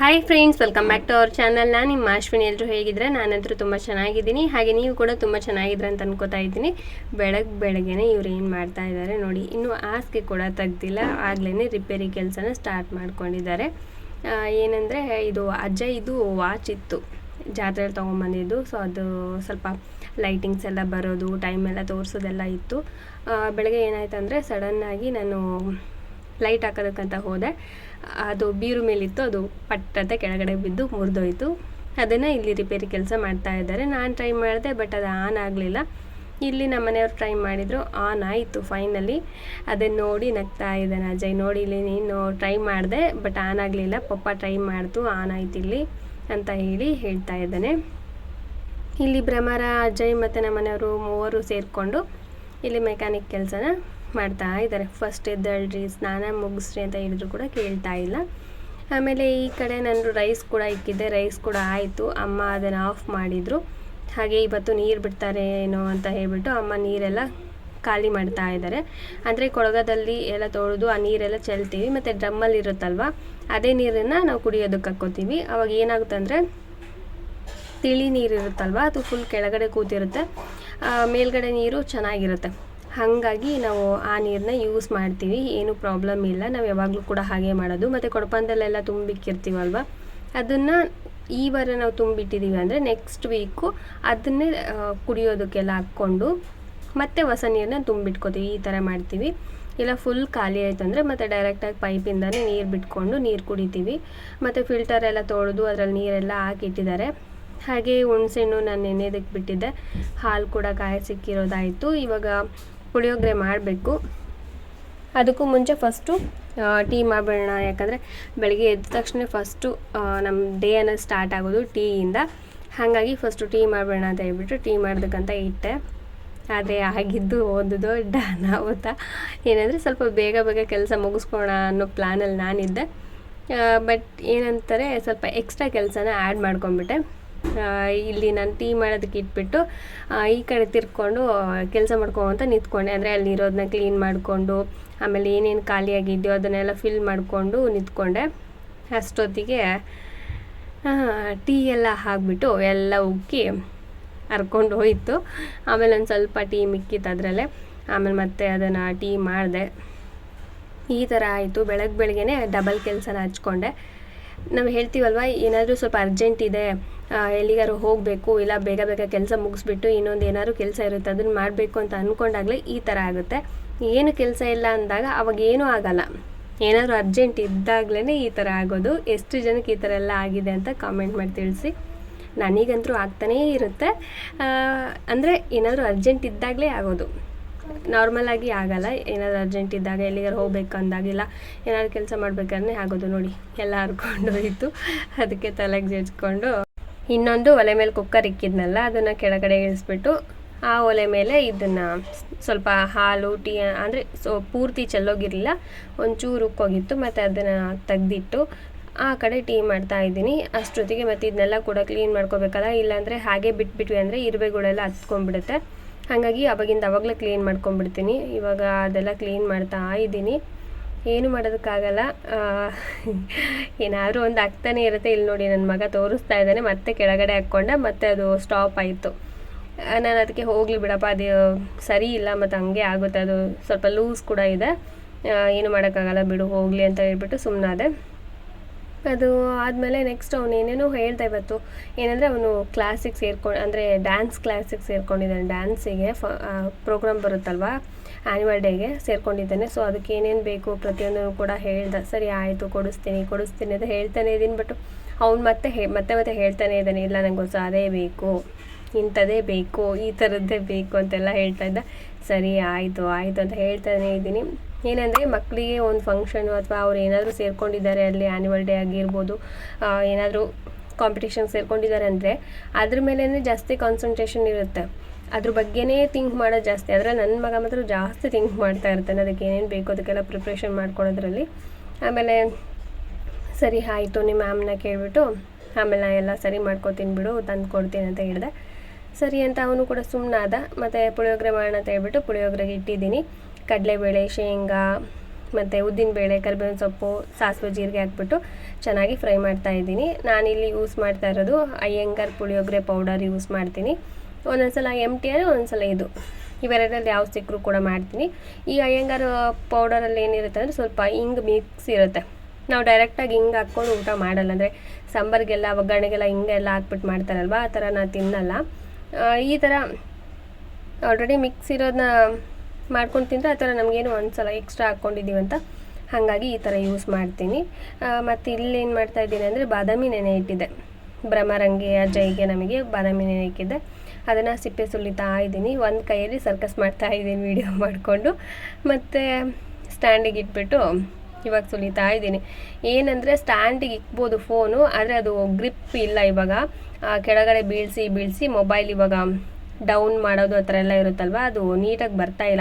Hi friends welcome back to our channel ನಾನು ನಿಮ್ಮ ಅಶ್ವಿನಿ. ಎಲ್ಲರೂ ಹೇಗಿದ್ರೆ? ನಾನಂತರೂ ತುಂಬ ಚೆನ್ನಾಗಿದ್ದೀನಿ. ಹಾಗೆ ನೀವು ಕೂಡ ತುಂಬ ಚೆನ್ನಾಗಿದ್ರೆ ಅಂತ ಅನ್ಕೋತಾ ಇದ್ದೀನಿ. ಬೆಳಗ್ಗೆ ಬೆಳಗ್ಗೆನೆ ಇವ್ರು ಏನು ಮಾಡ್ತಾ ಇದ್ದಾರೆ ನೋಡಿ, ಇನ್ನೂ ಹಾಸಿಗೆ ಕೂಡ ತೆಗ್ದಿಲ್ಲ. ಆಗ್ಲೇ ರಿಪೇರಿ ಕೆಲಸನ ಸ್ಟಾರ್ಟ್ ಮಾಡ್ಕೊಂಡಿದ್ದಾರೆ. ಏನಂದರೆ ಇದು ಅಜ್ಜ ಇದು ವಾಚ್ ಇತ್ತು. ಜಾತ್ರೆಯಲ್ಲಿ ತೊಗೊಂಬಂದಿದ್ದು. ಸೊ ಅದು ಸ್ವಲ್ಪ ಲೈಟಿಂಗ್ಸ್ ಎಲ್ಲ ಬರೋದು ಟೈಮೆಲ್ಲ ತೋರಿಸೋದೆಲ್ಲ ಇತ್ತು. ಬೆಳಗ್ಗೆ ಏನಾಯ್ತು ಅಂದರೆ ಸಡನ್ನಾಗಿ ನಾನು ಲೈಟ್ ಹಾಕೋದಕ್ಕಂತ ಹೋದೆ. ಅದು ಬೀರು ಮೇಲಿತ್ತು, ಅದು ಪಟ್ಟಂತ ಕೆಳಗಡೆ ಬಿದ್ದು ಮುರಿದೋಯ್ತು. ಅದನ್ನು ಇಲ್ಲಿ ರಿಪೇರಿ ಕೆಲಸ ಮಾಡ್ತಾ ಇದ್ದಾರೆ. ನಾನು ಟ್ರೈ ಮಾಡಿದೆ, ಬಟ್ ಅದು ಆನ್ ಆಗಲಿಲ್ಲ. ಇಲ್ಲಿ ನಮ್ಮ ಮನೆಯವ್ರು ಟ್ರೈ ಮಾಡಿದರು, ಆನ್ ಆಯಿತು ಫೈನಲಿ. ಅದನ್ನು ನೋಡಿ ನಗ್ತಾ ಇದ್ದಾನೆ ಅಜಯ್, ನೋಡಿ ಇಲ್ಲಿ ನೀನು ಟ್ರೈ ಮಾಡಿದೆ, ಬಟ್ ಆನ್ ಆಗಲಿಲ್ಲ. ಪಪ್ಪ ಟ್ರೈ ಮಾಡ್ತು, ಆನ್ ಆಯ್ತು ಇಲ್ಲಿ ಅಂತ ಹೇಳಿ ಹೇಳ್ತಾ ಇದ್ದಾನೆ. ಇಲ್ಲಿ ಭ್ರಮರ, ಅಜಯ್ ಮತ್ತು ನಮ್ಮ ಮನೆಯವರು ಮೂವರು ಸೇರಿಕೊಂಡು ಇಲ್ಲಿ ಮೆಕ್ಯಾನಿಕ್ ಕೆಲಸನ ಮಾಡ್ತಾ ಇದ್ದಾರೆ. ಫಸ್ಟ್ ಎದ್ದಳ್ರಿ, ಸ್ನಾನ ಮುಗಿಸ್ರಿ ಅಂತ ಹೇಳಿದ್ರು ಕೂಡ ಕೇಳ್ತಾ ಇಲ್ಲ. ಆಮೇಲೆ ಈ ಕಡೆ ನಾನು ರೈಸ್ ಕೂಡ ಇಕ್ಕಿದ್ದೆ. ರೈಸ್ ಕೂಡ ಆಯಿತು. ಅಮ್ಮ ಅದನ್ನು ಆಫ್ ಮಾಡಿದರು. ಹಾಗೆ ಇವತ್ತು ನೀರು ಬಿಡ್ತಾರೆ ಏನೋ ಅಂತ ಹೇಳಿಬಿಟ್ಟು ಅಮ್ಮ ನೀರೆಲ್ಲ ಖಾಲಿ ಮಾಡ್ತಾ ಇದ್ದಾರೆ. ಅಂದರೆ ಕೊಳಗದಲ್ಲಿ ಎಲ್ಲ ತೊಳೆದು ಆ ನೀರೆಲ್ಲ ಚೆಲ್ತೀವಿ. ಮತ್ತು ಡ್ರಮ್ಮಲ್ಲಿ ಇರುತ್ತಲ್ವ, ಅದೇ ನೀರನ್ನು ನಾವು ಕುಡಿಯೋದಕ್ಕೆ ಹಾಕ್ಕೋತೀವಿ. ಅವಾಗ ಏನಾಗುತ್ತೆ ಅಂದರೆ ತಿಳಿ ನೀರು ಇರುತ್ತಲ್ವ, ಅದು ಫುಲ್ ಕೆಳಗಡೆ ಕೂತಿರುತ್ತೆ. ಮೇಲ್ಗಡೆ ನೀರು ಚೆನ್ನಾಗಿರುತ್ತೆ. ಹಾಗಾಗಿ ನಾವು ಆ ನೀರನ್ನ ಯೂಸ್ ಮಾಡ್ತೀವಿ. ಏನು ಪ್ರಾಬ್ಲಮ್ ಇಲ್ಲ. ನಾವು ಯಾವಾಗಲೂ ಕೂಡ ಹಾಗೆ ಮಾಡೋದು. ಮತ್ತು ಕೊಡಪಂದಲ್ಲೆಲ್ಲ ತುಂಬಿಕ್ಕಿರ್ತೀವಲ್ವ? ಅದನ್ನು ಈ ವಾರ ನಾವು ತುಂಬಿಟ್ಟಿದ್ದೀವಿ ಅಂದರೆ ನೆಕ್ಸ್ಟ್ ವೀಕು ಅದನ್ನೇ ಕುಡಿಯೋದಕ್ಕೆಲ್ಲ ಹಾಕ್ಕೊಂಡು ಮತ್ತೆ ಹೊಸ ನೀರನ್ನ ತುಂಬಿಟ್ಕೋತೀವಿ. ಈ ಥರ ಮಾಡ್ತೀವಿ. ಇಲ್ಲ ಫುಲ್ ಖಾಲಿ ಆಯಿತು ಅಂದರೆ ಮತ್ತೆ ಡೈರೆಕ್ಟಾಗಿ ಪೈಪಿಂದನೇ ನೀರು ಬಿಟ್ಕೊಂಡು ನೀರು ಕುಡಿತೀವಿ. ಮತ್ತು ಫಿಲ್ಟರ್ ಎಲ್ಲ ತೊಳೆದು ಅದರಲ್ಲಿ ನೀರೆಲ್ಲ ಹಾಕಿಟ್ಟಿದ್ದಾರೆ. ಹಾಗೆ ಹುಣಸೆಹಣ್ಣು ನಾನು ನೆನೆಯೋದಕ್ಕೆ ಬಿಟ್ಟಿದ್ದೆ. ಹಾಲು ಕೂಡ ಕಾಯಿಸಿಕ್ಕಿರೋದಾಯಿತು. ಇವಾಗ ಪುಳಿಯೋಗರೆ ಮಾಡಬೇಕು. ಅದಕ್ಕೂ ಮುಂಚೆ ಫಸ್ಟು ಟೀ ಮಾಡಿಬಿಡೋಣ. ಯಾಕಂದರೆ ಬೆಳಗ್ಗೆ ಎದ್ದ ತಕ್ಷಣ ಫಸ್ಟು ನಮ್ಮ ಡೇ ಅನ್ನೋದು ಸ್ಟಾರ್ಟ್ ಆಗೋದು ಟೀಯಿಂದ. ಹಾಗಾಗಿ ಫಸ್ಟು ಟೀ ಮಾಡಿಬಿಡೋಣ ಅಂತ ಹೇಳ್ಬಿಟ್ಟು ಟೀ ಮಾಡೋದಕ್ಕಂತ ಇಟ್ಟೆ. ಆದರೆ ಆಗಿದ್ದು ಒಂದು ದೊಡ್ಡ ಅನಾಹುತ ಏನಂದರೆ ಸ್ವಲ್ಪ ಬೇಗ ಬೇಗ ಕೆಲಸ ಮುಗಿಸ್ಕೋಣ ಅನ್ನೋ ಪ್ಲ್ಯಾನಲ್ಲಿ ನಾನಿದ್ದೆ. ಬಟ್ ಏನಂತಾರೆ ಸ್ವಲ್ಪ ಎಕ್ಸ್ಟ್ರಾ ಕೆಲಸನ ಆ್ಯಡ್ ಮಾಡ್ಕೊಂಬಿಟ್ಟೆ ಇಲ್ಲಿ ನಾನು ಟೀ ಮಾಡೋದಕ್ಕೆ ಇಟ್ಬಿಟ್ಟು ಈ ಕಡೆ ತಿರ್ಕೊಂಡು ಕೆಲಸ ಮಾಡ್ಕೊಂತ ನಿಂತ್ಕೊಂಡೆ. ಅಂದರೆ ಅಲ್ಲಿ ಇರೋದನ್ನ ಕ್ಲೀನ್ ಮಾಡಿಕೊಂಡು, ಆಮೇಲೆ ಏನೇನು ಖಾಲಿಯಾಗಿದೆಯೋ ಅದನ್ನೆಲ್ಲ ಫಿಲ್ ಮಾಡಿಕೊಂಡು ನಿಂತ್ಕೊಂಡೆ. ಅಷ್ಟೊತ್ತಿಗೆ ಟೀ ಎಲ್ಲ ಹಾಕ್ಬಿಟ್ಟು ಎಲ್ಲ ಉಕ್ಕಿ ಹರ್ಕೊಂಡು ಹೋಯಿತು. ಆಮೇಲೆ ಒಂದು ಸ್ವಲ್ಪ ಟೀ ಮಿಕ್ಕಿತ್ತು ಅದರಲ್ಲೇ. ಆಮೇಲೆ ಮತ್ತೆ ಅದನ್ನು ಟೀ ಮಾಡಿದೆ. ಈ ಥರ ಆಯಿತು. ಬೆಳಗ್ಗೆ ಬೆಳಗ್ಗೆನೆ ಡಬಲ್ ಕೆಲಸನ ಹಚ್ಕೊಂಡೆ. ನಾವು ಹೇಳ್ತೀವಲ್ವ, ಏನಾದರೂ ಸ್ವಲ್ಪ ಅರ್ಜೆಂಟ್ ಇದೆ ಎಲ್ಲಿಗಾರು ಹೋಗಬೇಕು, ಇಲ್ಲ ಬೇಗ ಬೇಗ ಕೆಲಸ ಮುಗಿಸ್ಬಿಟ್ಟು ಇನ್ನೊಂದು ಏನಾದ್ರು ಕೆಲಸ ಇರುತ್ತೆ ಅದನ್ನು ಮಾಡಬೇಕು ಅಂತ ಅಂದ್ಕೊಂಡಾಗಲೇ ಈ ಥರ ಆಗುತ್ತೆ. ಏನು ಕೆಲಸ ಇಲ್ಲ ಅಂದಾಗ ಅವಾಗ ಏನೂ ಆಗಲ್ಲ. ಏನಾದರೂ ಅರ್ಜೆಂಟ್ ಇದ್ದಾಗಲೇ ಈ ಥರ ಆಗೋದು. ಎಷ್ಟು ಜನಕ್ಕೆ ಈ ಥರ ಎಲ್ಲ ಆಗಿದೆ ಅಂತ ಕಾಮೆಂಟ್ ಮಾಡಿ ತಿಳಿಸಿ. ನನಗಂತೂ ಆಗ್ತಾನೇ ಇರುತ್ತೆ. ಅಂದರೆ ಏನಾದರೂ ಅರ್ಜೆಂಟ್ ಇದ್ದಾಗಲೇ ಆಗೋದು. ನಾರ್ಮಲ್ ಆಗಿ ಆಗಲ್ಲ. ಏನಾದ್ರು ಅರ್ಜೆಂಟ್ ಇದ್ದಾಗ ಎಲ್ಲಿಗಾರು ಹೋಗ್ಬೇಕು ಅಂದಾಗಿಲ್ಲ ಏನಾದ್ರು ಕೆಲಸ ಮಾಡ್ಬೇಕಾದ್ರೆ ಆಗೋದು ನೋಡಿ. ಎಲ್ಲ ಹರ್ಕೊಂಡು ಹೋಯಿತು. ಅದಕ್ಕೆ ತಲೆಗೆ ಜಜ್ಕೊಂಡು ಇನ್ನೊಂದು ಒಲೆ ಮೇಲೆ ಕುಕ್ಕರ್ ಇಕ್ಕಿದ್ನಲ್ಲ, ಅದನ್ನು ಕೆಳಗಡೆ ಇಳಿಸ್ಬಿಟ್ಟು ಆ ಒಲೆ ಮೇಲೆ ಇದನ್ನು ಸ್ವಲ್ಪ ಹಾಲು, ಟೀ ಅಂದರೆ ಸೊ ಪೂರ್ತಿ ಚೆಲ್ಲೋಗಿರಲಿಲ್ಲ. ಒಂಚೂರು ಉಕ್ಕೋಗಿತ್ತು, ಮತ್ತು ಅದನ್ನು ತೆಗ್ದಿಟ್ಟು ಆ ಕಡೆ ಟೀ ಮಾಡ್ತಾ ಇದ್ದೀನಿ. ಅಷ್ಟೊತ್ತಿಗೆ ಮತ್ತು ಇದನ್ನೆಲ್ಲ ಕೂಡ ಕ್ಲೀನ್ ಮಾಡ್ಕೋಬೇಕಲ್ಲ ಇಲ್ಲಾಂದರೆ ಹಾಗೆ ಬಿಟ್ಬಿಟ್ವಿ ಅಂದರೆ ಇರುವೆಗಳೆಲ್ಲ ಹತ್ಕೊಂಡ್ಬಿಡುತ್ತೆ. ಹಾಗಾಗಿ ಅವಾಗಿಂದ ಅವಾಗಲೇ ಕ್ಲೀನ್ ಮಾಡ್ಕೊಂಡ್ಬಿಡ್ತೀನಿ. ಇವಾಗ ಅದೆಲ್ಲ ಕ್ಲೀನ್ ಮಾಡ್ತಾ ಇದ್ದೀನಿ. ಏನು ಮಾಡೋದಕ್ಕಾಗಲ್ಲ. ಏನಾದರೂ ಒಂದು ಆಗ್ತಾನೆ ಇರುತ್ತೆ. ಇಲ್ಲಿ ನೋಡಿ ನನ್ನ ಮಗ ತೋರಿಸ್ತಾ ಇದ್ದಾನೆ. ಮತ್ತೆ ಕೆಳಗಡೆ ಹಾಕ್ಕೊಂಡೆ ಮತ್ತೆ ಅದು ಸ್ಟಾಪ್ ಆಯಿತು. ನಾನು ಅದಕ್ಕೆ ಹೋಗಲಿ ಬಿಡಪ್ಪ. ಅದು ಸರಿ ಇಲ್ಲ ಮತ್ತು ಹಂಗೆ ಆಗುತ್ತೆ. ಅದು ಸ್ವಲ್ಪ ಲೂಸ್ ಕೂಡ ಇದೆ. ಏನು ಮಾಡೋಕ್ಕಾಗಲ್ಲ ಬಿಡು. ಹೋಗಲಿ ಅಂತ ಹೇಳ್ಬಿಟ್ಟು ಸುಮ್ಮನಾದೆ ಅದು ಆದಮೇಲೆ ನೆಕ್ಸ್ಟ್ ಅವನು ಏನೇನೋ ಹೇಳ್ತಾ ಇವತ್ತು. ಏನಂದರೆ ಅವನು ಕ್ಲಾಸಿಗೆ ಸೇರ್ಕೊಂಡು ಅಂದರೆ ಡ್ಯಾನ್ಸ್ ಕ್ಲಾಸಿಗೆ ಸೇರ್ಕೊಂಡಿದ್ದಾನೆ. ಡ್ಯಾನ್ಸಿಗೆ ಫ ಪ್ರೋಗ್ರಾಮ್ ಬರುತ್ತಲ್ವ? ಆ್ಯನ್ಯುವಲ್ ಡೇಗೆ ಸೇರ್ಕೊಂಡಿದ್ದಾನೆ. ಸೊ ಅದಕ್ಕೆ ಏನೇನು ಬೇಕು ಪ್ರತಿಯೊಂದು ಕೂಡ ಹೇಳ್ದ, ಸರಿ, ಆಯಿತು, ಕೊಡಿಸ್ತೀನಿ ಕೊಡಿಸ್ತೀನಿ ಅಂತ ಹೇಳ್ತಾನೆ ಇದ್ದೀನಿ. ಬಟ್ ಅವ್ನು ಮತ್ತೆ ಹೇ, ಮತ್ತೆ ಮತ್ತೆ ಹೇಳ್ತಾನೆ ಇದ್ದಾನೆ, ಇಲ್ಲ, ನಂಗೆ ಹೊಸ ಅದೇ ಬೇಕು, ಇಂಥದ್ದೇ ಬೇಕು, ಈ ಥರದ್ದೇ ಬೇಕು ಅಂತೆಲ್ಲ ಹೇಳ್ತಾ ಇದ್ದ. ಸರಿ, ಆಯಿತು ಆಯಿತು ಅಂತ ಹೇಳ್ತಾನೆ ಇದ್ದೀನಿ. ಏನಂದರೆ ಮಕ್ಕಳಿಗೆ ಒಂದು ಫಂಕ್ಷನು ಅಥವಾ ಅವ್ರು ಏನಾದರೂ ಸೇರ್ಕೊಂಡಿದ್ದಾರೆ, ಅಲ್ಲಿ ಆ್ಯನ್ಯುವಲ್ ಡೇ ಆಗಿರ್ಬೋದು ಏನಾದರೂ ಕಾಂಪಿಟೇಷನ್ ಸೇರ್ಕೊಂಡಿದ್ದಾರೆ ಅಂದರೆ ಅದ್ರ ಮೇಲೇ ಜಾಸ್ತಿ ಕಾನ್ಸಂಟ್ರೇಷನ್ ಇರುತ್ತೆ. ಅದ್ರ ಬಗ್ಗೆನೇ ಥಿಂಕ್ ಮಾಡೋದು ಜಾಸ್ತಿ. ಆದರೆ ನನ್ನ ಮಗ ಮಾತ್ರ ಜಾಸ್ತಿ ಥಿಂಕ್ ಮಾಡ್ತಾ ಇರ್ತಾನೆ. ಅದಕ್ಕೆ ಏನೇನು ಬೇಕು ಅದಕ್ಕೆಲ್ಲ ಪ್ರಿಪ್ರೇಷನ್ ಮಾಡ್ಕೊಳ್ಳೋದ್ರಲ್ಲಿ ಆಮೇಲೆ ಸರಿ, ಆಯಿತು ನಿಮ್ಮ ಮ್ಯಾಮ್ನ ಕೇಳಿಬಿಟ್ಟು ಆಮೇಲೆ ನಾ ಎಲ್ಲ ಸರಿ ಮಾಡ್ಕೊತೀನಿ ಬಿಡು, ತಂದು ಕೊಡ್ತೀನಿ ಅಂತ ಹೇಳಿದೆ. ಸರಿ ಅಂತ ಅವನು ಕೂಡ ಸುಮ್ಮನಾದ ಮತ್ತು ಪುಳಿಯೋಗರೆ ಮಾಡೋಣ ಅಂತ ಹೇಳ್ಬಿಟ್ಟು ಪುಳಿಯೋಗರೆಗೆ ಇಟ್ಟಿದ್ದೀನಿ. ಕಡಲೆಬೇಳೆ, ಶೇಂಗಾ, ಮತ್ತು ಉದ್ದಿನಬೇಳೆ, ಕರಿಬೇವಿನ ಸೊಪ್ಪು, ಸಾಸಿವೆ, ಜೀರಿಗೆ ಹಾಕ್ಬಿಟ್ಟು ಚೆನ್ನಾಗಿ ಫ್ರೈ ಮಾಡ್ತಾ ಇದ್ದೀನಿ. ನಾನಿಲ್ಲಿ ಯೂಸ್ ಮಾಡ್ತಾ ಇರೋದು ಅಯ್ಯಂಗಾರ್ ಪುಳಿಯೋಗರೆ ಪೌಡರ್ ಯೂಸ್ ಮಾಡ್ತೀನಿ. ಒಂದೊಂದ್ಸಲ ಎಂ ಟಿ ಆರ್ ಒಂದೊಂದ್ಸಲ ಇದು. ಇವೆರಡರಲ್ಲಿ ಯಾವ ಸಿಕ್ಕರೂ ಕೂಡ ಮಾಡ್ತೀನಿ. ಈ ಅಯ್ಯಂಗಾರ್ ಪೌಡರಲ್ಲಿ ಏನಿರುತ್ತೆ ಅಂದರೆ ಸ್ವಲ್ಪ ಹಿಂಗೆ ಮಿಕ್ಸ್ ಇರುತ್ತೆ. ನಾವು ಡೈರೆಕ್ಟಾಗಿ ಹಿಂಗೆ ಹಾಕ್ಕೊಂಡು ಊಟ ಮಾಡಲ್ಲ. ಅಂದರೆ ಸಾಂಬಾರಿಗೆಲ್ಲ, ಒಗ್ಗರಣೆಗೆಲ್ಲ ಹಿಂಗೆಲ್ಲ ಹಾಕ್ಬಿಟ್ಟು ಮಾಡ್ತಾರಲ್ವ, ಆ ಥರ ನಾನು ತಿನ್ನಲ್ಲ. ಈ ಥರ ಆಲ್ರೆಡಿ ಮಿಕ್ಸ್ ಇರೋದನ್ನ ಮಾಡ್ಕೊಂಡು ತಿಂದರೆ ಆ ಥರ ನಮಗೇನು ಒಂದ್ಸಲ ಎಕ್ಸ್ಟ್ರಾ ಹಾಕ್ಕೊಂಡಿದ್ದೀವಿ ಅಂತ. ಹಾಗಾಗಿ ಈ ಥರ ಯೂಸ್ ಮಾಡ್ತೀನಿ. ಮತ್ತು ಇಲ್ಲೇನು ಮಾಡ್ತಾ ಇದ್ದೀನಿ ಅಂದರೆ ಬಾದಾಮಿ ನೆನೆ ಇಟ್ಟಿದ್ದೆ. ಭ್ರಮರಂಗಿಯ ಜೈಗೆ ನಮಗೆ ಬಾದಾಮಿ ನೆನೆ ಇಟ್ಟಿದ್ದೆ. ಅದನ್ನು ಸಿಪ್ಪೆ ಸುಲಿತಾ ಇದ್ದೀನಿ. ಒಂದು ಕೈಯಲ್ಲಿ ಸರ್ಕಸ್ ಮಾಡ್ತಾ ಇದ್ದೀನಿ ವಿಡಿಯೋ ಮಾಡಿಕೊಂಡು. ಮತ್ತು ಸ್ಟ್ಯಾಂಡಿಗೆ ಇಟ್ಬಿಟ್ಟು ಇವಾಗ ಸುಲಿತಾ ಇದ್ದೀನಿ. ಏನಂದರೆ ಸ್ಟ್ಯಾಂಡಿಗೆ ಇಕ್ಬೋದು ಫೋನು ಆದರೆ ಅದು ಗ್ರಿಪ್ ಇಲ್ಲ ಇವಾಗ. ಕೆಳಗಡೆ ಬೀಳಿಸಿ ಬೀಳಿಸಿ ಮೊಬೈಲ್ ಇವಾಗ ಡೌನ್ ಮಾಡೋದು ಆ ಥರ ಎಲ್ಲ ಇರುತ್ತಲ್ವ? ಅದು ನೀಟಾಗಿ ಬರ್ತಾ ಇಲ್ಲ.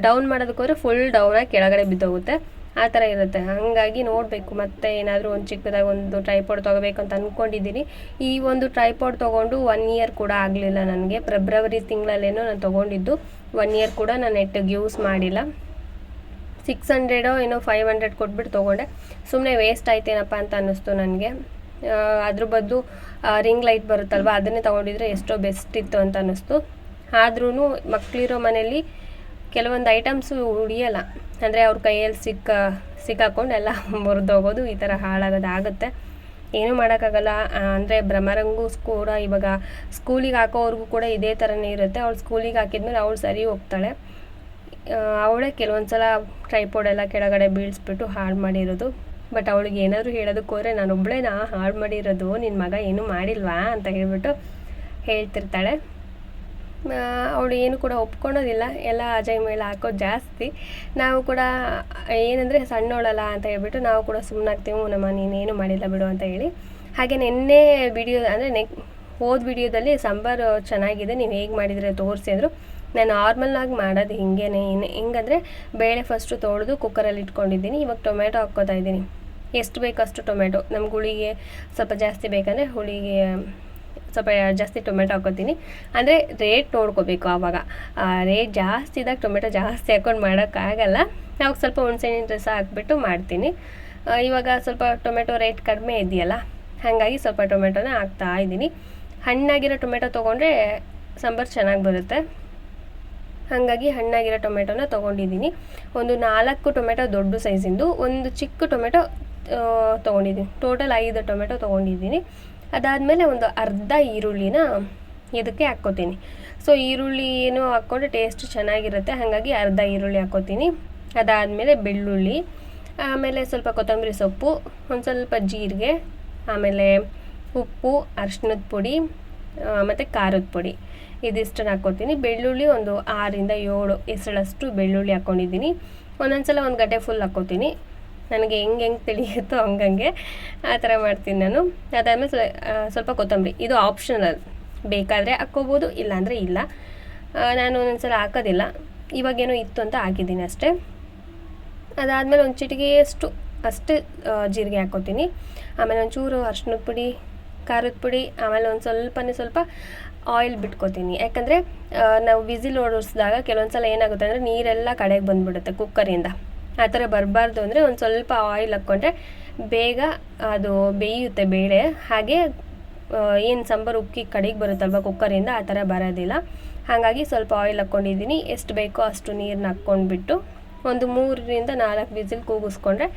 ಡೌನ್ ಮಾಡೋದಕ್ಕೋದ್ರೆ ಫುಲ್ ಡೌನಾಗಿ ಕೆಳಗಡೆ ಬಿದ್ದೋಗುತ್ತೆ. ಆ ಥರ ಇರುತ್ತೆ. ಹಾಗಾಗಿ ನೋಡಬೇಕು. ಮತ್ತೆ ಏನಾದರೂ ಒಂದು ಚಿಕ್ಕದಾಗಿ ಒಂದು ಟ್ರೈಪಾಡ್ ತೊಗೋಬೇಕು ಅಂತ ಅಂದ್ಕೊಂಡಿದ್ದೀನಿ ಈ ಒಂದು ಟ್ರೈಪಾಡ್ ತೊಗೊಂಡು ಒನ್ ಇಯರ್ ಕೂಡ ಆಗಲಿಲ್ಲ ನನಗೆ. ಫೆಬ್ರವರಿ ತಿಂಗಳಲ್ಲೇನೋ ನಾನು ತೊಗೊಂಡಿದ್ದು. ಒನ್ ಇಯರ್ ಕೂಡ ನಾನು ನೆಟ್ಟಿಗೆ ಯೂಸ್ ಮಾಡಿಲ್ಲ. ಸಿಕ್ಸ್ ಹಂಡ್ರೆಡೋ ಏನೋ ಫೈವ್ ಹಂಡ್ರೆಡ್ ಕೊಟ್ಬಿಟ್ಟು ತೊಗೊಂಡೆ. ಸುಮ್ಮನೆ ವೇಸ್ಟ್ ಆಯ್ತೇನಪ್ಪ ಅಂತ ಅನ್ನಿಸ್ತು ನನಗೆ. ಅದ್ರ ಬದಲು ರಿಂಗ್ ಲೈಟ್ ಬರುತ್ತಲ್ವ, ಅದನ್ನೇ ತೊಗೊಂಡಿದ್ರೆ ಎಷ್ಟೋ ಬೆಸ್ಟ್ ಇತ್ತು ಅಂತ ಅನ್ನಿಸ್ತು. ಆದ್ರೂ ಮಕ್ಕಳಿರೋ ಮನೆಯಲ್ಲಿ ಕೆಲವೊಂದು ಐಟಮ್ಸು ಉಳಿಯಲ್ಲ. ಅಂದರೆ ಅವ್ರ ಕೈಯಲ್ಲಿ ಸಿಕ್ಕ, ಸಿಕ್ಕಾಕೊಂಡು ಎಲ್ಲ ಮುರಿದೋಗೋದು ಈ ಥರ ಹಾಳಾಗೋದು ಆಗುತ್ತೆ. ಏನೂ ಮಾಡೋಕ್ಕಾಗಲ್ಲ. ಅಂದರೆ ಭ್ರಮರಂಗೂ ಕೂಡ ಇವಾಗ ಸ್ಕೂಲಿಗೆ ಹಾಕೋವ್ರಿಗೂ ಕೂಡ ಇದೇ ಥರನೇ ಇರುತ್ತೆ. ಅವಳು ಸ್ಕೂಲಿಗೆ ಹಾಕಿದ್ಮೇಲೆ ಅವಳು ಸರಿ ಹೋಗ್ತಾಳೆ. ಅವಳೇ ಕೆಲವೊಂದು ಸಲ ಟ್ರೈಪೋಡೆಲ್ಲ ಕೆಳಗಡೆ ಬೀಳಿಸ್ಬಿಟ್ಟು ಹಾಳು ಮಾಡಿರೋದು. ಬಟ್ ಅವಳಿಗೆ ಏನಾದರೂ ಹೇಳೋದಕ್ಕೆ ಹೋದರೆ ನಾನೊಬ್ಬಳೇ ನಾ ಹಾಳು ಮಾಡಿರೋದು ನಿನ್ನ ಮಗ ಏನೂ ಮಾಡಿಲ್ವಾ? ಅಂತ ಹೇಳ್ಬಿಟ್ಟು ಹೇಳ್ತಿರ್ತಾಳೆ. ಅವಳು ಏನು ಕೂಡ ಒಪ್ಕೊಳ್ಳೋದಿಲ್ಲ. ಎಲ್ಲ ಅಜಯ್ ಮೇಲೆ ಹಾಕೋದು ಜಾಸ್ತಿ. ನಾವು ಕೂಡ, ಏನಂದರೆ ಸಣ್ಣವಳಲ್ಲ ಅಂತ ಹೇಳ್ಬಿಟ್ಟು ನಾವು ಕೂಡ ಸುಮ್ಮನಾಗ್ತೀವಿ ನಮ್ಮ ನೀನೇನು ಮಾಡಿಲ್ಲ ಬಿಡು ಅಂತ ಹೇಳಿ. ಹಾಗೆ ನಿನ್ನೆ ವಿಡಿಯೋ ಅಂದರೆ ನೆಕ್, ಹೋದ ವಿಡಿಯೋದಲ್ಲಿ ಸಾಂಬಾರು ಚೆನ್ನಾಗಿದೆ, ನೀವು ಹೇಗೆ ಮಾಡಿದರೆ ತೋರಿಸಿ ಅಂದರು. ನಾನು ನಾರ್ಮಲ್ನಾಗಿ ಮಾಡೋದು ಹಿಂಗೇನೆ. ಏನು ಹೆಂಗಂದರೆ ಬೇಳೆ ಫಸ್ಟು ತೊಳೆದು ಕುಕ್ಕರಲ್ಲಿ ಇಟ್ಕೊಂಡಿದ್ದೀನಿ. ಇವಾಗ ಟೊಮೆಟೊ ಹಾಕ್ಕೋತಾ ಇದ್ದೀನಿ. ಎಷ್ಟು ಬೇಕು ಅಷ್ಟು ಟೊಮೆಟೊ ನಮ್ಗೆ ಹುಳಿಗೆ ಸ್ವಲ್ಪ ಜಾಸ್ತಿ ಬೇಕಂದರೆ ಹುಳಿಗೆ, ಸ್ವಲ್ಪ ಜಾಸ್ತಿ ಟೊಮೆಟೊ ಹಾಕೋತೀನಿ ಅಂದರೆ ರೇಟ್ ನೋಡ್ಕೋಬೇಕು ಆವಾಗ. ರೇಟ್ ಜಾಸ್ತಿ ಇದ್ದಾಗ ಟೊಮೆಟೊ ಜಾಸ್ತಿ ಹಾಕೊಂಡು ಮಾಡೋಕ್ಕಾಗಲ್ಲ. ಅವಾಗ ಸ್ವಲ್ಪ ಹುಣಸೆಹಣ್ಣಿನ ರಸ ಹಾಕ್ಬಿಟ್ಟು ಮಾಡ್ತೀನಿ. ಇವಾಗ ಸ್ವಲ್ಪ ಟೊಮೆಟೊ ರೇಟ್ ಕಡಿಮೆ ಇದೆಯಲ್ಲ, ಹಾಗಾಗಿ ಸ್ವಲ್ಪ ಟೊಮೆಟೊನೇ ಹಾಕ್ತಾ ಇದ್ದೀನಿ. ಹಣ್ಣಾಗಿರೋ ಟೊಮೆಟೊ ತೊಗೊಂಡ್ರೆ ಸಾಂಬಾರು ಚೆನ್ನಾಗಿ ಬರುತ್ತೆ. ಹಾಗಾಗಿ ಹಣ್ಣಾಗಿರೋ ಟೊಮೆಟೊನ ತೊಗೊಂಡಿದ್ದೀನಿ. ಒಂದು ನಾಲ್ಕು ಟೊಮೆಟೊ ದೊಡ್ಡ ಸೈಜಿಂದು, ಒಂದು ಚಿಕ್ಕ ಟೊಮೆಟೊ ತೊಗೊಂಡಿದ್ದೀನಿ. ಟೋಟಲ್ ಐದು ಟೊಮೆಟೊ ತೊಗೊಂಡಿದ್ದೀನಿ. ಅದಾದಮೇಲೆ ಒಂದು ಅರ್ಧ ಈರುಳ್ಳಿನ ಇದಕ್ಕೆ ಹಾಕ್ಕೋತೀನಿ. ಸೊ ಈರುಳ್ಳಿ ಏನು ಹಾಕ್ಕೊಂಡ್ರೆ ಟೇಸ್ಟ್ ಚೆನ್ನಾಗಿರುತ್ತೆ. ಹಾಗಾಗಿ ಅರ್ಧ ಈರುಳ್ಳಿ ಹಾಕ್ಕೋತೀನಿ. ಅದಾದಮೇಲೆ ಬೆಳ್ಳುಳ್ಳಿ, ಆಮೇಲೆ ಸ್ವಲ್ಪ ಕೊತ್ತಂಬರಿ ಸೊಪ್ಪು, ಒಂದು ಸ್ವಲ್ಪ ಜೀರಿಗೆ, ಆಮೇಲೆ ಉಪ್ಪು ಅರ್ಶಿನದ ಪುಡಿ ಮತ್ತು ಖಾರದ ಪುಡಿ. ಇದಿಷ್ಟನ್ನು ಹಾಕ್ಕೊತೀನಿ ಬೆಳ್ಳುಳ್ಳಿ ಒಂದು ಆರಿಂದ ಏಳು ಎಸಳಷ್ಟು ಬೆಳ್ಳುಳ್ಳಿ ಹಾಕ್ಕೊಂಡಿದ್ದೀನಿ. ಒಂದೊಂದ್ಸಲ ಒಂದು ಗಡ್ಡೆ ಫುಲ್ ಹಾಕ್ಕೊತೀನಿ ನನಗೆ ಹೆಂಗೆ ಹೆಂಗೆ ತಿಳಿಯುತ್ತೋ ಹಂಗಂಗೆ ಆ ಥರ ಮಾಡ್ತೀನಿ ನಾನು. ಅದಾದಮೇಲೆ ಸ್ವ ಸ್ವಲ್ಪ ಕೊತ್ತಂಬರಿ. ಇದು ಆಪ್ಷನಲ್ ಬೇಕಾದರೆ ಹಾಕ್ಕೋಬೋದು, ಇಲ್ಲಾಂದರೆ ಇಲ್ಲ. ನಾನು ನಾನು ಒಂದೊಂದ್ಸಲ ಹಾಕೋದಿಲ್ಲ. ಇವಾಗೇನೋ ಇತ್ತು ಅಂತ ಹಾಕಿದ್ದೀನಿ ಅಷ್ಟೇ. ಅದಾದಮೇಲೆ ಒಂದು ಚಿಟಿಗೆಯಷ್ಟು, ಅಷ್ಟೇ ಜೀರಿಗೆ ಹಾಕ್ಕೊತೀನಿ ಆಮೇಲೆ ಒಂಚೂರು ಅರ್ಶಿನದ ಪುಡಿ, ಖಾರದ ಪುಡಿ, ಆಮೇಲೆ ಒಂದು ಸ್ವಲ್ಪನೇ ಸ್ವಲ್ಪ ಆಯಿಲ್ ಬಿಟ್ಕೋತೀನಿ. ಯಾಕಂದರೆ ನಾವು ವಿಸಿಲ್ ಓಡಿಸಿದಾಗ ಕೆಲವೊಂದು ಸಲ ಏನಾಗುತ್ತೆ ಅಂದರೆ ನೀರೆಲ್ಲ ಕಡೆಗೆ ಬಂದುಬಿಡುತ್ತೆ ಕುಕ್ಕರಿಂದ. ಆ ಥರ ಬರಬಾರ್ದು ಅಂದರೆ ಒಂದು ಸ್ವಲ್ಪ ಆಯಿಲ್ ಹಾಕ್ಕೊಂಡ್ರೆ ಬೇಗ ಅದು ಬೇಯುತ್ತೆ ಬೇಳೆ. ಹಾಗೆ ಏನು ಸಾಂಬಾರು ಉಕ್ಕಿ ಕಡೆಗೆ ಬರುತ್ತಲ್ವ ಕುಕ್ಕರಿಂದ, ಆ ಥರ ಬರೋದಿಲ್ಲ. ಹಾಗಾಗಿ ಸ್ವಲ್ಪ ಆಯಿಲ್ ಹಾಕ್ಕೊಂಡಿದ್ದೀನಿ. ಎಷ್ಟು ಬೇಕೋ ಅಷ್ಟು ನೀರನ್ನ ಹಾಕ್ಕೊಂಡ್ಬಿಟ್ಟು ಒಂದು ಮೂರರಿಂದ ನಾಲ್ಕು ವಿಸಿಲ್ ಕೂಗಿಸ್ಕೊಂಡ್ರೆ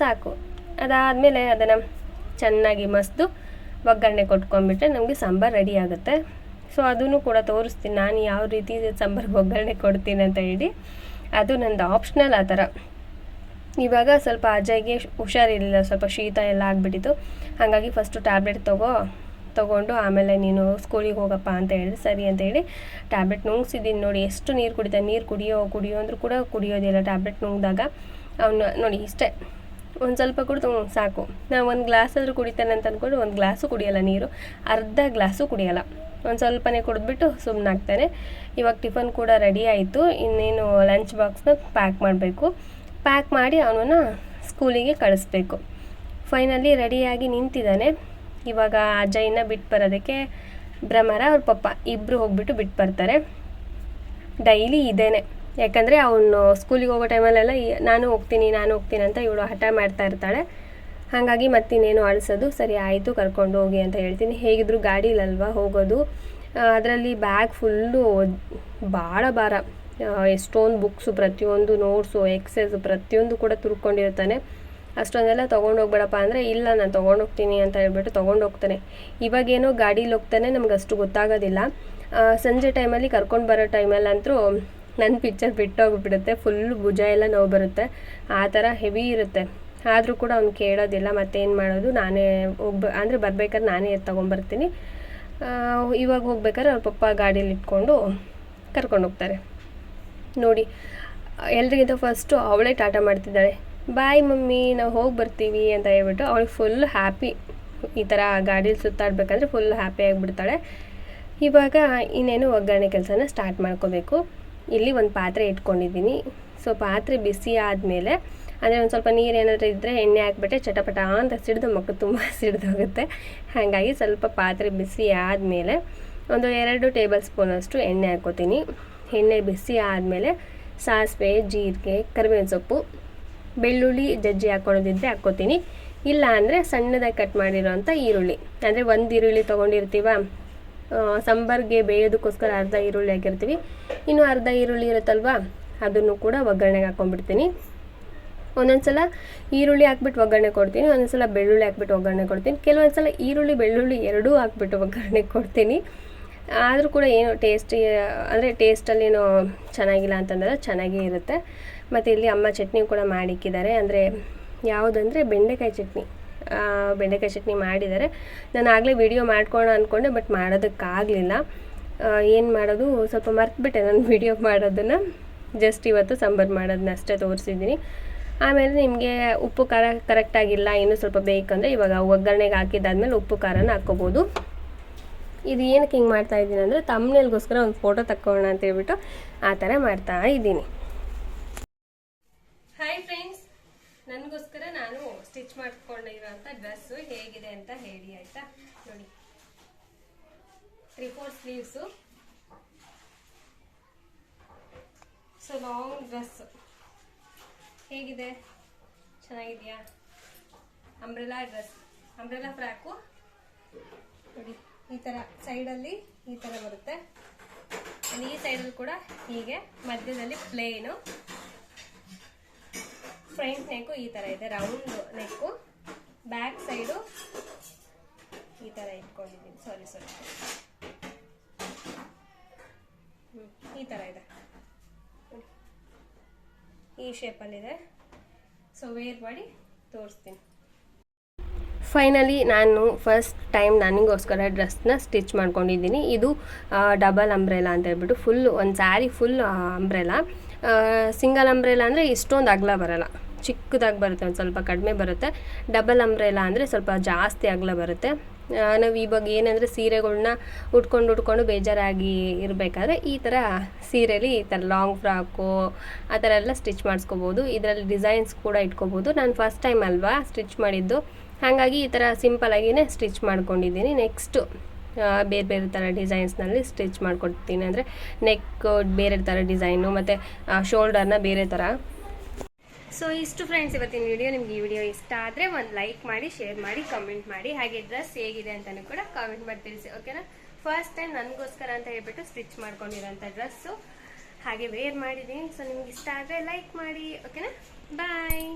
ಸಾಕು. ಅದಾದಮೇಲೆ ಅದನ್ನು ಚೆನ್ನಾಗಿ ಮಸ್ದು ಒಗ್ಗರಣೆ ಕೊಟ್ಕೊಂಡ್ಬಿಟ್ರೆ ನಮಗೆ ಸಾಂಬಾರು ರೆಡಿ ಆಗುತ್ತೆ. ಸೊ ಅದನ್ನು ಕೂಡ ತೋರಿಸ್ತೀನಿ. ನಾನು ಯಾವ ರೀತಿ ಸಾಂಬಾರ್ಗೆ ಒಗ್ಗರಣೆ ಕೊಡ್ತೀನಿ ಅಂತ ಹೇಳಿ. ಅದು ನಂದು ಆಪ್ಷನಲ್ ಆ ಥರ. ಇವಾಗ ಸ್ವಲ್ಪ ಅಜಯ್ಗೆ ಹುಷಾರಿರಲಿಲ್ಲ. ಸ್ವಲ್ಪ ಶೀತ ಎಲ್ಲ ಆಗಿಬಿಟ್ಟಿತ್ತು. ಹಾಗಾಗಿ ಫಸ್ಟು ಟ್ಯಾಬ್ಲೆಟ್ ತಗೋ, ತೊಗೊಂಡು ಆಮೇಲೆ ನೀನು ಸ್ಕೂಲಿಗೆ ಹೋಗಪ್ಪ ಅಂತ ಹೇಳಿ, ಸರಿ ಅಂತ ಹೇಳಿ ಟ್ಯಾಬ್ಲೆಟ್ ನುಂಗ್ಸಿದ್ದೀನಿ. ನೋಡಿ, ಎಷ್ಟು ನೀರು ಕುಡಿತಾ, ನೀರು ಕುಡಿಯೋ ಕುಡಿಯೋ ಅಂದರೂ ಕೂಡ ಕುಡಿಯೋದಿಲ್ಲ ಟ್ಯಾಬ್ಲೆಟ್ ನುಂಗಿದಾಗ. ಅವನು ನೋಡಿ, ಇಷ್ಟೇ. ಒಂದು ಸ್ವಲ್ಪ ಕುಡಿದು ಸಾಕು. ನಾವು ಒಂದು ಗ್ಲಾಸ್ ಆದರೂ ಕುಡಿತಾನೆ ಅಂತ ಅಂದ್ಕೊಂಡು ಒಂದು ಗ್ಲಾಸು ಕುಡಿಯೋಲ್ಲ ನೀರು. ಅರ್ಧ ಗ್ಲಾಸು ಕುಡಿಯಲ್ಲ. ಒಂದು ಸ್ವಲ್ಪನೇ ಕುಡಿದ್ಬಿಟ್ಟು ಸುಮ್ಮನಾಗ್ತಾನೆ ಇವಾಗ ಟಿಫನ್ ಕೂಡ ರೆಡಿ ಆಯಿತು. ಇನ್ನೇನು ಲಂಚ್ ಬಾಕ್ಸ್ನ ಪ್ಯಾಕ್ ಮಾಡಬೇಕು. ಪ್ಯಾಕ್ ಮಾಡಿ ಅವನನ್ನು ಸ್ಕೂಲಿಗೆ ಕಳಿಸ್ಬೇಕು. ಫೈನಲಿ ರೆಡಿಯಾಗಿ ನಿಂತಿದ್ದಾನೆ. ಇವಾಗ ಅಜಯ್ನ ಬಿಟ್ಟು ಬರೋದಕ್ಕೆ ಭ್ರಮರ ಅವ್ರ ಪಪ್ಪ ಇಬ್ಬರು ಹೋಗ್ಬಿಟ್ಟು ಬಿಟ್ಟು ಬರ್ತಾರೆ. ಡೈಲಿ ಇದೇನೆ. ಯಾಕಂದರೆ ಅವನು ಸ್ಕೂಲಿಗೆ ಹೋಗೋ ಟೈಮಲ್ಲೆಲ್ಲ ನಾನು ಹೋಗ್ತೀನಿ ನಾನು ಹೋಗ್ತೀನಿ ಅಂತ ಇವಳು ಹಠ ಮಾಡ್ತಾ ಇರ್ತಾಳೆ. ಹಾಗಾಗಿ ಮತ್ತಿನ್ನೇನು ಅಳಿಸೋದು ಸರಿ, ಆಯಿತು, ಕರ್ಕೊಂಡು ಹೋಗಿ ಅಂತ ಹೇಳ್ತೀನಿ. ಹೇಗಿದ್ರು ಗಾಡೀಲಲ್ವಾ ಹೋಗೋದು? ಅದರಲ್ಲಿ ಬ್ಯಾಗ್ ಫುಲ್ಲು ಭಾಳ ಭಾರ. ಎಷ್ಟೊಂದು ಬುಕ್ಸು, ಪ್ರತಿಯೊಂದು ನೋಟ್ಸು ಎಕ್ಸೈಸ್ ಪ್ರತಿಯೊಂದು ಕೂಡ ತುರ್ಕೊಂಡಿರ್ತಾನೆ. ಅಷ್ಟೊಂದೆಲ್ಲ ತೊಗೊಂಡು ಹೋಗ್ಬೇಡಪ್ಪ ಅಂದರೆ, ಇಲ್ಲ, ನಾನು ತೊಗೊಂಡು ಹೋಗ್ತೀನಿ ಅಂತ ಹೇಳ್ಬಿಟ್ಟು ತೊಗೊಂಡು ಹೋಗ್ತಾನೆ. ಇವಾಗೇನೋ ಗಾಡೀಲಿ ಹೋಗ್ತಾನೆ, ನಮ್ಗೆ ಅಷ್ಟು ಗೊತ್ತಾಗೋದಿಲ್ಲ. ಸಂಜೆ ಟೈಮಲ್ಲಿ ಕರ್ಕೊಂಡು ಬರೋ ಟೈಮಲ್ಲಂತೂ ನನ್ನ ಪಿಕ್ಚರ್ ಬಿಟ್ಟೋಗ್ಬಿಡುತ್ತೆ. ಫುಲ್ ಭುಜ ಎಲ್ಲ ನೋವು ಬರುತ್ತೆ. ಆ ಥರ ಹೆವಿ ಇರುತ್ತೆ. ಆದರೂ ಕೂಡ ಅವ್ನು ಕೇಳೋದಿಲ್ಲ, ಮತ್ತೇನು ಮಾಡೋದು? ನಾನೇ ಹೋಗ್ಬ, ಅಂದರೆ ಬರ್ಬೇಕಾದ್ರೆ ನಾನೇ ತೊಗೊಂಬರ್ತೀನಿ. ಇವಾಗ ಹೋಗ್ಬೇಕಾದ್ರೆ ಅವ್ರ ಪಪ್ಪ ಗಾಡೀಲಿ ಇಟ್ಕೊಂಡು ಕರ್ಕೊಂಡು ಹೋಗ್ತಾರೆ. ನೋಡಿ, ಎಲ್ರಿಗಿಂತ ಫಸ್ಟು ಅವಳೇ ಟಾಟಾ ಮಾಡ್ತಿದ್ದಾಳೆ. ಬಾಯ್ ಮಮ್ಮಿ, ನಾವು ಹೋಗಿ ಬರ್ತೀವಿ ಅಂತ ಹೇಳ್ಬಿಟ್ಟು ಅವಳು ಫುಲ್ ಹ್ಯಾಪಿ ಈ ಥರ ಗಾಡೀಲಿ ಸುತ್ತಾಡ್ಬೇಕಂದ್ರೆ ಫುಲ್ ಹ್ಯಾಪಿ ಆಗಿಬಿಡ್ತಾಳೆ. ಇವಾಗ ಇನ್ನೇನು ಒಗ್ಗರಣೆ ಕೆಲಸನ ಸ್ಟಾರ್ಟ್ ಮಾಡ್ಕೋಬೇಕು. ಇಲ್ಲಿ ಒಂದು ಪಾತ್ರೆ ಇಟ್ಕೊಂಡಿದ್ದೀನಿ. ಸೊ ಪಾತ್ರೆ ಬಿಸಿ ಆದಮೇಲೆ, ಅಂದರೆ ಒಂದು ಸ್ವಲ್ಪ ನೀರು ಏನಾದರೂ ಇದ್ದರೆ ಎಣ್ಣೆ ಹಾಕ್ಬಿಟ್ಟೆ ಚಟಪಟ ಅಂತ ಸಿಡಿದು ಮಕ್ಕ ತುಂಬ ಸಿಡಿದೋಗುತ್ತೆ. ಹಾಗಾಗಿ ಸ್ವಲ್ಪ ಪಾತ್ರೆ ಬಿಸಿ ಆದಮೇಲೆ ಒಂದು ಎರಡು ಟೇಬಲ್ ಸ್ಪೂನಷ್ಟು ಎಣ್ಣೆ ಹಾಕ್ಕೋತೀನಿ. ಎಣ್ಣೆ ಬಿಸಿ ಆದಮೇಲೆ ಸಾಸಿವೆ, ಜೀರಿಗೆ, ಕರಿಬೇವಿನ ಸೊಪ್ಪು, ಬೆಳ್ಳುಳ್ಳಿ, ಜಜ್ಜಿ ಹಾಕ್ಕೊಳ್ಳೋದಿದ್ದರೆ ಹಾಕ್ಕೋತೀನಿ. ಇಲ್ಲ ಅಂದರೆ ಸಣ್ಣದಾಗಿ ಕಟ್ ಮಾಡಿರೋಂಥ ಈರುಳ್ಳಿ. ಅಂದರೆ ಒಂದು ಈರುಳ್ಳಿ ತೊಗೊಂಡಿರ್ತೀವ ಸಾಂಬಾರ್ಗೆ ಬೇಯೋದಕ್ಕೋಸ್ಕರ ಅರ್ಧ ಈರುಳ್ಳಿ ಹಾಕಿರ್ತೀವಿ. ಇನ್ನು ಅರ್ಧ ಈರುಳ್ಳಿ ಇರುತ್ತಲ್ವಾ ಅದನ್ನು ಕೂಡ ಒಗ್ಗರಣೆಗೆ ಹಾಕ್ಕೊಂಡ್ಬಿಡ್ತೀನಿ ಒಂದೊಂದು ಸಲ ಈರುಳ್ಳಿ ಹಾಕ್ಬಿಟ್ಟು ಒಗ್ಗರಣೆ ಕೊಡ್ತೀನಿ ಒಂದೊಂದು ಸಲ ಬೆಳ್ಳುಳ್ಳಿ ಹಾಕ್ಬಿಟ್ಟು ಒಗ್ಗರಣೆ ಕೊಡ್ತೀನಿ. ಕೆಲವೊಂದು ಸಲ ಈರುಳ್ಳಿ, ಬೆಳ್ಳುಳ್ಳಿ ಎರಡೂ ಹಾಕ್ಬಿಟ್ಟು ಒಗ್ಗರಣೆ ಕೊಡ್ತೀನಿ. ಆದರೂ ಕೂಡ ಏನು ಟೇಸ್ಟಿ ಅಂದರೆ ಟೇಸ್ಟಲ್ಲಿ ಏನು ಚೆನ್ನಾಗಿಲ್ಲ ಅಂತಂದರೆ ಚೆನ್ನಾಗೇ ಇರುತ್ತೆ. ಮತ್ತು ಇಲ್ಲಿ ಅಮ್ಮ ಚಟ್ನಿ ಕೂಡ ಮಾಡಿಕ್ಕಿದ್ದಾರೆ. ಅಂದರೆ ಯಾವುದಂದರೆ ಬೆಂಡೆಕಾಯಿ ಚಟ್ನಿ. ಬೆಂಡೆಕಾಯಿ ಚಟ್ನಿ ಮಾಡಿದ್ದಾರೆ. ನಾನು ಆಗಲೇ ವಿಡಿಯೋ ಮಾಡ್ಕೊಳ್ಳೋಣ ಅಂದ್ಕೊಂಡೆ ಬಟ್ ಮಾಡೋದಕ್ಕಾಗಲಿಲ್ಲ. ಏನು ಮಾಡೋದು? ಸ್ವಲ್ಪ ಮರ್ತುಬಿಟ್ಟೆ ನಾನು ವಿಡಿಯೋ ಮಾಡೋದನ್ನು. ಜಸ್ಟ್ ಇವತ್ತು ಸಾಂಬಾರು ಮಾಡೋದನ್ನ ಅಷ್ಟೇ ತೋರಿಸಿದ್ದೀನಿ. ಆಮೇಲೆ ನಿಮಗೆ ಉಪ್ಪು ಖಾರ ಕರೆಕ್ಟಾಗಿಲ್ಲ ಇನ್ನೂ ಸ್ವಲ್ಪ ಬೇಕಂದರೆ ಇವಾಗ ಒಗ್ಗರಣೆಗೆ ಹಾಕಿದ್ದಾದ್ಮೇಲೆ ಉಪ್ಪು ಖಾರನ ಹಾಕ್ಕೋಬೋದು. ಇದು ಏನಕ್ಕೆ ಹಿಂಗೆ ಮಾಡ್ತಾ ಇದ್ದೀನಿ ಅಂದರೆ ತಮ್ಮನೇಲ್ಗೋಸ್ಕರ ಒಂದು ಫೋಟೋ ತಕ್ಕೋಣ ಅಂತ ಹೇಳ್ಬಿಟ್ಟು ಆ ಥರ ಮಾಡ್ತಾ ಇದ್ದೀನಿ. ಹಾಯ್ ಫ್ರೆಂಡ್ಸ್ ನನಗೋಸ್ಕರ ನಾನು ಸ್ಟಿಚ್ ಮಾಡಿಕೊಂಡಿರೋಂಥ ಡ್ರೆಸ್ಸು ಹೇಗಿದೆ ಅಂತ ಹೇಳಿ, ಆಯಿತಾ? ನೋಡಿ. Three four sleeves so long dress ಹೇಗಿದೆ? ಚೆನ್ನಾಗಿದೆಯಾ? ಅಂಬ್ರೆಲಾ ಡ್ರೆಸ್ ಅಂಬ್ರೆಲಾ ಫ್ರಾಕು ನೋಡಿ, ಈ ಥರ ಸೈಡಲ್ಲಿ ಈ ಥರ ಬರುತ್ತೆ. ಈ ಸೈಡಲ್ಲಿ ಕೂಡ ಹೀಗೆ, ಮಧ್ಯದಲ್ಲಿ ಪ್ಲೇನು ಫ್ರಂಟ್ ನೆಕ್ಕು ಈ ಥರ ಇದೆ. ರೌಂಡ್ ನೆಕ್ಕು ಬ್ಯಾಕ್ ಸೈಡು ಈ ಥರ ಇಟ್ಕೊಂಡಿದ್ದೀನಿ. ಸಾರಿ ಸಾರಿ ಈ ಥರ ಇದೆ. ಈ ಶೇಪಲ್ಲಿದೆ ಸೊ ವೇರ್ ಮಾಡಿ ತೋರಿಸ್ತೀನಿ. ಫೈನಲಿ ನಾನು ಫಸ್ಟ್ ಟೈಮ್ ನನಗೋಸ್ಕರ ಡ್ರೆಸ್ನ ಸ್ಟಿಚ್ ಮಾಡ್ಕೊಂಡಿದ್ದೀನಿ. ಇದು ಡಬಲ್ ಅಂಬ್ರೆಲಾ ಅಂತ ಹೇಳ್ಬಿಟ್ಟು ಫುಲ್ ಒಂದು sari full umbrella single umbrella ಅಂದರೆ ಇಷ್ಟೊಂದು ಅಗಲ ಬರಲ್ಲ. ಚಿಕ್ಕದಾಗಿ ಬರುತ್ತೆ, ಒಂದು ಸ್ವಲ್ಪ ಕಡಿಮೆ ಬರುತ್ತೆ. ಡಬಲ್ ಅಂಬ್ರೆಲಾ ಅಂದರೆ ಸ್ವಲ್ಪ ಜಾಸ್ತಿ ಅಗಲ ಬರುತ್ತೆ. ನಾವು ಇವಾಗ ಏನಂದರೆ ಸೀರೆಗಳನ್ನ ಉಟ್ಕೊಂಡು ಉಟ್ಕೊಂಡು ಬೇಜಾರಾಗಿ ಇರಬೇಕಾದ್ರೆ ಈ ಥರ ಸೀರೆಲಿ ಈ ಥರ ಲಾಂಗ್ ಫ್ರಾಕು ಆ ಥರ ಎಲ್ಲ ಸ್ಟಿಚ್ ಮಾಡಿಸ್ಕೋಬೋದು. ಇದರಲ್ಲಿ ಡಿಸೈನ್ಸ್ ಕೂಡ ಇಟ್ಕೋಬೋದು. ನಾನು ಫಸ್ಟ್ ಟೈಮ್ ಅಲ್ವಾ ಸ್ಟಿಚ್ ಮಾಡಿದ್ದು. ಹಾಗಾಗಿ ಈ ಥರ ಸಿಂಪಲಾಗಿಯೇ ಸ್ಟಿಚ್ ಮಾಡ್ಕೊಂಡಿದ್ದೀನಿ. ನೆಕ್ಸ್ಟು ಬೇರೆ ಬೇರೆ ಥರ ಡಿಸೈನ್ಸ್ನಲ್ಲಿ ಸ್ಟಿಚ್ ಮಾಡ್ಕೊಡ್ತೀನಿ. ಅಂದರೆ ನೆಕ್ ಬೇರೆ ಥರ ಡಿಸೈನು ಮತ್ತು ಶೋಲ್ಡರ್ನ ಬೇರೆ ಥರ ಸೊ ಇಷ್ಟು ಫ್ರೆಂಡ್ಸ್ ಇವತ್ತಿನ ವಿಡಿಯೋ ನಿಮ್ಗೆ ಈ ವಿಡಿಯೋ ಇಷ್ಟ ಆದರೆ ಒಂದು ಲೈಕ್ ಮಾಡಿ ಶೇರ್ ಮಾಡಿ ಕಮೆಂಟ್ ಮಾಡಿ. ಹಾಗೆ ಡ್ರೆಸ್ ಹೇಗಿದೆ ಅಂತಲೂ ಕೂಡ ಕಾಮೆಂಟ್ ಮಾಡಿ ತಿಳಿಸಿ ಓಕೆನಾ ಫಸ್ಟ್ ಟೈಮ್ ನನಗೋಸ್ಕರ ಅಂತ ಹೇಳ್ಬಿಟ್ಟು ಸ್ಟಿಚ್ ಮಾಡ್ಕೊಂಡಿರೋಂಥ ಡ್ರೆಸ್ಸು ಹಾಗೆ ವೇರ್ ಮಾಡಿದ್ದೀನಿ. ಸೊ ನಿಮ್ಗೆ ಇಷ್ಟ ಆದರೆ ಲೈಕ್ ಮಾಡಿ ಓಕೆನಾ ಬಾಯ್